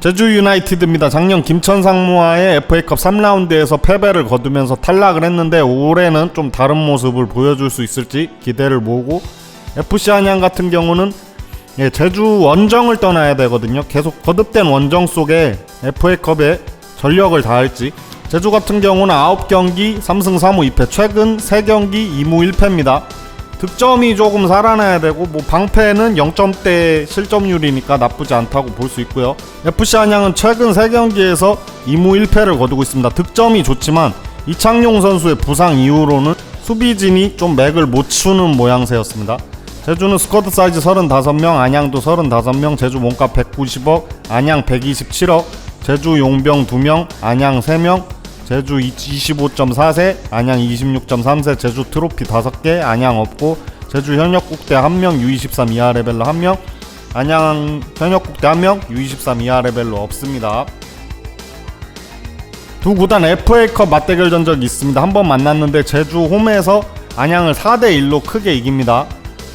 제주 유나이티드입니다. 작년 김천상무와의 FA컵 3라운드에서 패배를 거두면서 탈락을 했는데 올해는 좀 다른 모습을 보여줄 수 있을지 기대를 모으고 FC 안양 같은 경우는 예, 제주 원정을 떠나야 되거든요. 계속 거듭된 원정 속에 FA컵에 전력을 다할지 제주 같은 경우는 9경기 3승 3무 2패 최근 3경기 2무 1패입니다. 득점이 조금 살아나야 되고 뭐 방패는 0점대 실점률이니까 나쁘지 않다고 볼 수 있고요. FC 안양은 최근 3경기에서 2무 1패를 거두고 있습니다. 득점이 좋지만 이창용 선수의 부상 이후로는 수비진이 좀 맥을 못 추는 모양새였습니다. 제주는 스쿼드 사이즈 35명, 안양도 35명, 제주 몸값 190억, 안양 127억, 제주 용병 2명, 안양 3명, 제주 25.4세, 안양 26.3세, 제주 트로피 5개, 안양 없고, 제주 현역 국대 1명, U23 이하 레벨로 1명, 안양 현역 국대 1명, U23 이하 레벨로 없습니다. 두 구단 FA컵 맞대결 전적이 있습니다. 한 번 만났는데 제주 홈에서 안양을 4대 1로 크게 이깁니다.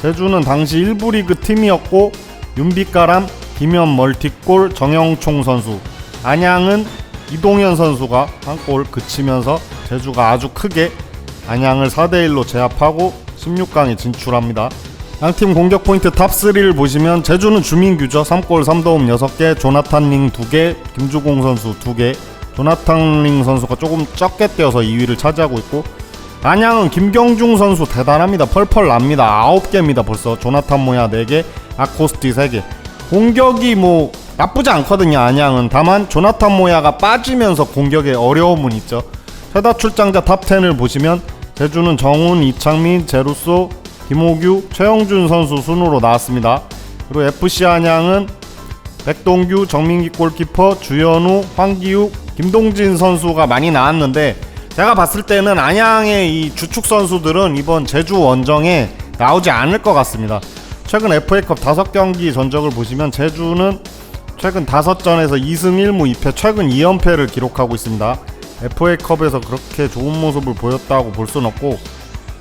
제주는 당시 1부 리그 팀이었고 윤빛가람, 김현 멀티골, 정영총 선수. 안양은 이동현 선수가 한 골 그치면서 제주가 아주 크게 안양을 4대 1로 제압하고 16강에 진출합니다. 양팀 공격 포인트 탑 3를 보시면 제주는 주민규죠. 3골 3도움 6개, 조나탄 링 2개, 김주공 선수 2개, 조나탄 링 선수가 조금 적게 뛰어서 2위를 차지하고 있고 안양은 김경중 선수 대단합니다. 펄펄 납니다. 9개입니다. 벌써 조나탄 모야 4개, 아코스티 3개. 공격이 뭐 나쁘지 않거든요. 안양은 다만 조나탄 모야가 빠지면서 공격에 어려움은 있죠. 최다 출장자 탑 10을 보시면 제주는 정훈, 이창민, 제루소, 김호규, 최영준 선수 순으로 나왔습니다. 그리고 FC 안양은 백동규, 정민기 골키퍼, 주현우, 황기욱, 김동진 선수가 많이 나왔는데 제가 봤을 때는 안양의 이 주축 선수들은 이번 제주 원정에 나오지 않을 것 같습니다. 최근 FA컵 5경기 전적을 보시면 제주는 최근 5전에서 2승 1무 2패 최근 2연패를 기록하고 있습니다. FA컵에서 그렇게 좋은 모습을 보였다고 볼 수는 없고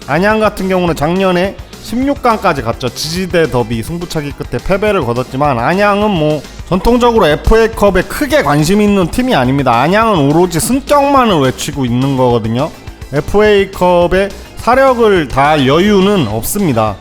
안양 같은 경우는 작년에 16강까지 갔죠. 지지대 더비 승부차기 끝에 패배를 거뒀지만 안양은 뭐 전통적으로 FA컵에 크게 관심 있는 팀이 아닙니다. 안양은 오로지 승격만을 외치고 있는 거거든요. FA컵에 사력을 다할 여유는 없습니다.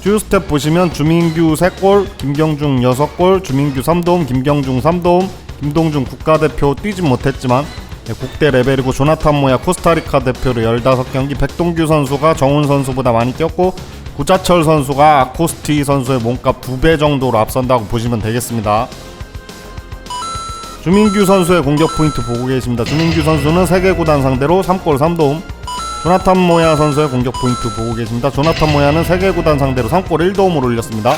주요 스텝 보시면 주민규 3골, 김경중 6골, 주민규 3도움, 김경중 3도움, 김동준 국가대표 뛰진 못했지만 네, 국대 레벨이고 조나탄 모야 코스타리카 대표로 15경기 백동규 선수가 정훈 선수보다 많이 뛰었고 구자철 선수가 아코스티 선수의 몸값 2배 정도로 앞선다고 보시면 되겠습니다. 주민규 선수의 공격 포인트 보고 계십니다. 주민규 선수는 세계 구단 상대로 3골 3도움. 조나탄 모야 선수의 공격 포인트 보고 계십니다. 조나탄 모야는 세계 구단 상대로 3골 1도움을 올렸습니다.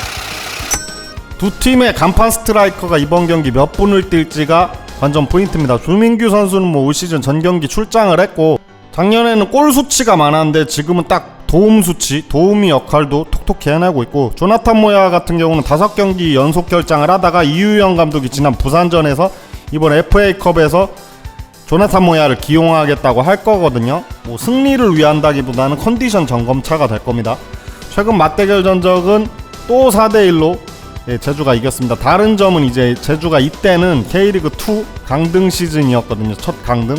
두 팀의 간판 스트라이커가 이번 경기 몇 분을 뛸지가 관전 포인트입니다. 조민규 선수는 뭐 올 시즌 전 경기 출장을 했고 작년에는 골 수치가 많았는데 지금은 딱 도움 수치, 도움이 역할도 톡톡히 해내고 있고 조나탄 모야 같은 경우는 다섯 경기 연속 결장을 하다가 이유영 감독이 지난 부산전에서 이번 FA컵에서 조나탄 모야를 기용하겠다고 할 거거든요. 뭐 승리를 위한다기보다는 컨디션 점검차가 될 겁니다. 최근 맞대결 전적은 또 4대 1로 예, 제주가 이겼습니다. 다른 점은 이제 제주가 이때는 K리그 2 강등 시즌이었거든요. 첫 강등.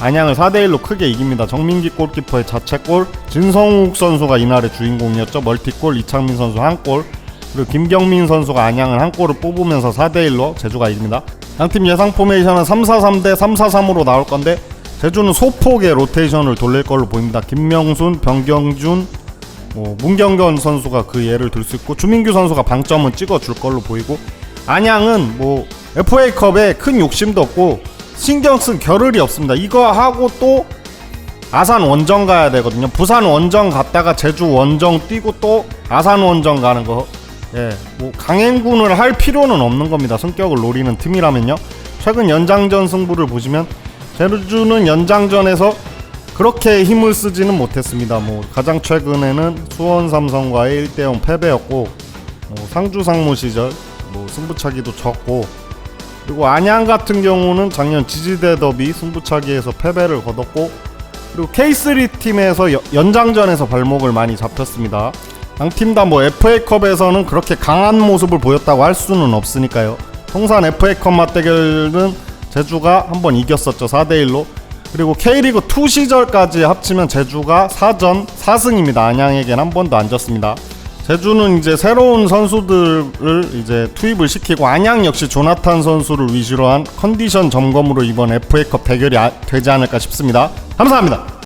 안양을 4대 1로 크게 이깁니다. 정민기 골키퍼의 자책골, 진성욱 선수가 이날의 주인공이었죠. 멀티골, 이창민 선수 한 골, 그리고 김경민 선수가 안양을 한 골을 뽑으면서 4대 1로 제주가 이깁니다. 양팀 예상 포메이션은 3-4-3대 3-4-3으로 나올 건데 제주는 소폭의 로테이션을 돌릴 걸로 보입니다. 김명순, 변경준, 뭐 문경건 선수가 그 예를 들 수 있고 주민규 선수가 방점은 찍어줄 걸로 보이고 안양은 뭐 FA컵에 큰 욕심도 없고 신경 쓸 겨를이 없습니다. 이거 하고 또 아산 원정 가야 되거든요. 부산 원정 갔다가 제주 원정 뛰고 또 아산 원정 가는 거. 예, 뭐 강행군을 할 필요는 없는 겁니다. 성격을 노리는 팀이라면요. 최근 연장전 승부를 보시면 제주는 연장전에서 그렇게 힘을 쓰지는 못했습니다. 뭐 가장 최근에는 수원 삼성과의 1대0 패배였고 뭐 상주 상무 시절 뭐 승부차기도 졌고 그리고 안양 같은 경우는 작년 지지대 더비 승부차기에서 패배를 거뒀고 그리고 K3 팀에서 여- 연장전에서 발목을 많이 잡혔습니다. 양팀 다 뭐 FA컵에서는 그렇게 강한 모습을 보였다고 할 수는 없으니까요. 통산 FA컵 맞대결은 제주가 한번 이겼었죠 4대1로. 그리고 K리그 2 시절까지 합치면 제주가 4전 4승입니다. 안양에겐 한 번도 안 졌습니다. 제주는 이제 새로운 선수들을 이제 투입을 시키고 안양 역시 조나탄 선수를 위시로 한 컨디션 점검으로 이번 FA컵 대결이 아- 되지 않을까 싶습니다. 감사합니다